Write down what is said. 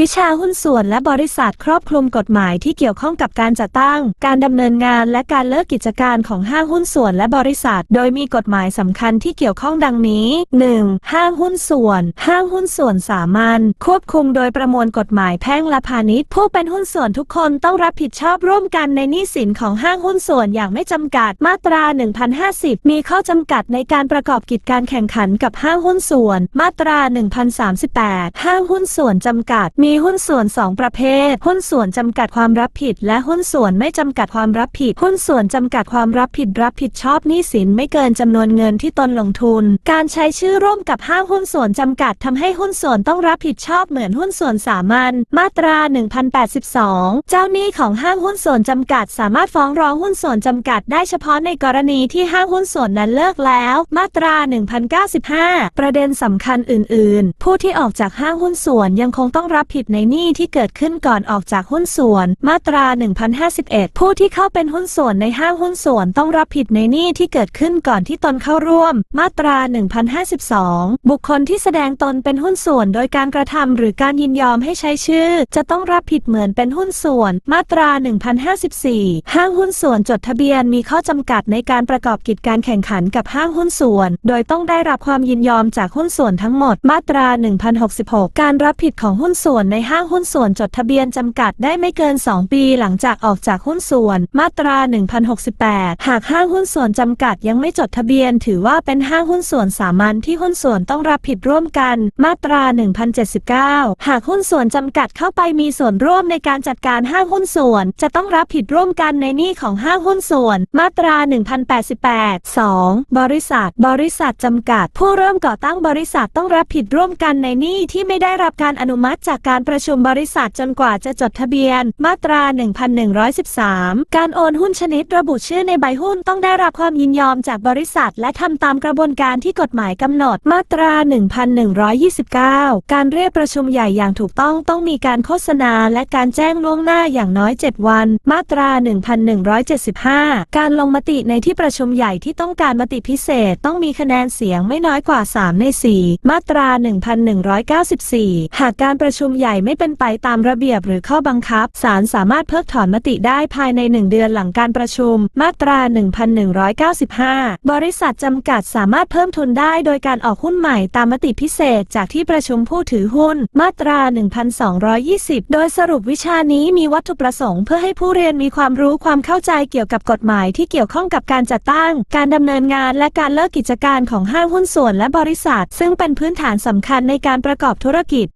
วิชาหุ้นส่วนและบริษัทครอบคลุมกฎหมายที่เกี่ยวข้องกับการจัดตั้ง การดำเนินงานและการเลิกกิจการของห้างหุ้นส่วนและบริษัท โดยมีกฎหมายสำคัญที่เกี่ยวข้องดังนี้ 1. ห้างหุ้นส่วน ห้างหุ้นส่วนสามัญควบคุมโดยประมวลกฎหมายแพ่งและพาณิชย์ ผู้เป็นหุ้นส่วนทุกคนต้องรับผิดชอบร่วมกันในหนี้สินของห้างหุ้นส่วนอย่างไม่จำกัดมาตรา 1050 มีข้อจำกัดในการประกอบกิจการแข่งขันกับห้างหุ้นส่วน มาตรา 1038 ห้างหุ้นส่วนจำกัดมีหุ้นส่วน 2 ประเภท หุ้นส่วนจำกัดความรับผิด และหุ้นส่วนไม่จำกัดความรับผิด หุ้นส่วนจำกัดความรับผิดรับผิดชอบหนี้สินไม่เกินจำนวนเงินที่ตนลงทุน การใช้ชื่อร่วมกับห้างหุ้นส่วนจำกัดทำให้หุ้นส่วนต้องรับผิดชอบเหมือนหุ้นส่วนสามัญมาตรา 1082 เจ้าหนี้ของห้างหุ้นส่วนจำกัด สามารถฟ้องร้องหุ้นส่วนจำกัด ได้เฉพาะในกรณีที่ห้างหุ้นส่วนนั้นเลิกแล้ว มาตรา 1095 ประเด็นสำคัญอื่น ๆ ผู้ที่ออกจากห้างหุ้นส่วนยังคงต้องรับผิดในหนี้ที่เกิดขึ้นก่อนออกจากหุ้นส่วน มาตรา 1051 ผู้ที่เข้าเป็นหุ้นส่วนในห้างหุ้นส่วนต้องรับผิดในหนี้ที่เกิดขึ้นก่อนที่ตนเข้าร่วม มาตรา 1052 บุคคลที่แสดงตนเป็นหุ้นส่วนโดยการกระทำหรือการยินยอมให้ใช้ชื่อ จะต้องรับผิดเหมือนเป็นหุ้นส่วน มาตรา 1054 ห้างหุ้นส่วนจดทะเบียนมีข้อจำกัดในการประกอบกิจการแข่งขันกับห้างหุ้นส่วน โดยต้องได้รับความยินยอมจากหุ้นส่วนทั้งหมด มาตรา 1066 การรับผิดของหุ้นส่วนวนในห้างหุ้นส่วนจดทะเบียนจำกัดได้ไม่เกิน 2 ปีหลังจากออกจากหุ้นส่วน มาตรา 1068 หากห้างหุ้นส่วนจำกัดยังไม่จดทะเบียน ถือว่าเป็นห้างหุ้นส่วนสามัญที่หุ้นส่วนต้องรับผิดร่วมกัน มาตรา 1079 หากหุ้นส่วนจำกัดเข้าไปมีส่วนร่วมในการจัดการห้างหุ้นส่วน จะต้องรับผิดร่วมกันในหนี้ของห้างหุ้นส่วน มาตรา 1088 2. บริษัท บริษัทจำกัด ผู้เริ่มก่อตั้งบริษัทต้องรับผิดร่วมกันในหนี้ที่ไม่ได้รับการอนุมัติจากการประชุมบริษัทจนกว่าจะจดทะเบียน มาตรา 1113 การโอนหุ้นชนิดระบุชื่อในใบหุ้นต้องได้รับความยินยอมจากบริษัท และทำตามกระบวนการที่กฎหมายกำหนด มาตรา 1129 การเรียกประชุมใหญ่อย่างถูกต้องต้องมีการโฆษณา และการแจ้งล่วงหน้าอย่างน้อย 7 วัน มาตรา 1175 การลงมติในที่ประชุมใหญ่ที่ต้องการมติพิเศษต้องมีคะแนนเสียงไม่น้อยกว่า 3 ใน 4 มาตรา 1194 หากการประชุมมใหญ่ไม่เป็นไปตามระเบียบหรือข้อบังคับ ศาลสามารถเพิกถอนมติได้ภายใน 1 เดือนหลังการประชุม มาตรา 1195 บริษัทจำกัดสามารถเพิ่มทุนได้โดยการออกหุ้นใหม่ตามมติพิเศษจากที่ประชุมผู้ถือหุ้น มาตรา 1220 โดยสรุปวิชานี้มีวัตถุประสงค์เพื่อให้ผู้เรียนมีความรู้ความเข้าใจเกี่ยวกับกฎหมายที่เกี่ยวข้องกับการจัดตั้ง การดำเนินงานและการเลิกกิจการของห้างหุ้นส่วนและบริษัท ซึ่งเป็นพื้นฐานสำคัญในการประกอบธุรกิจ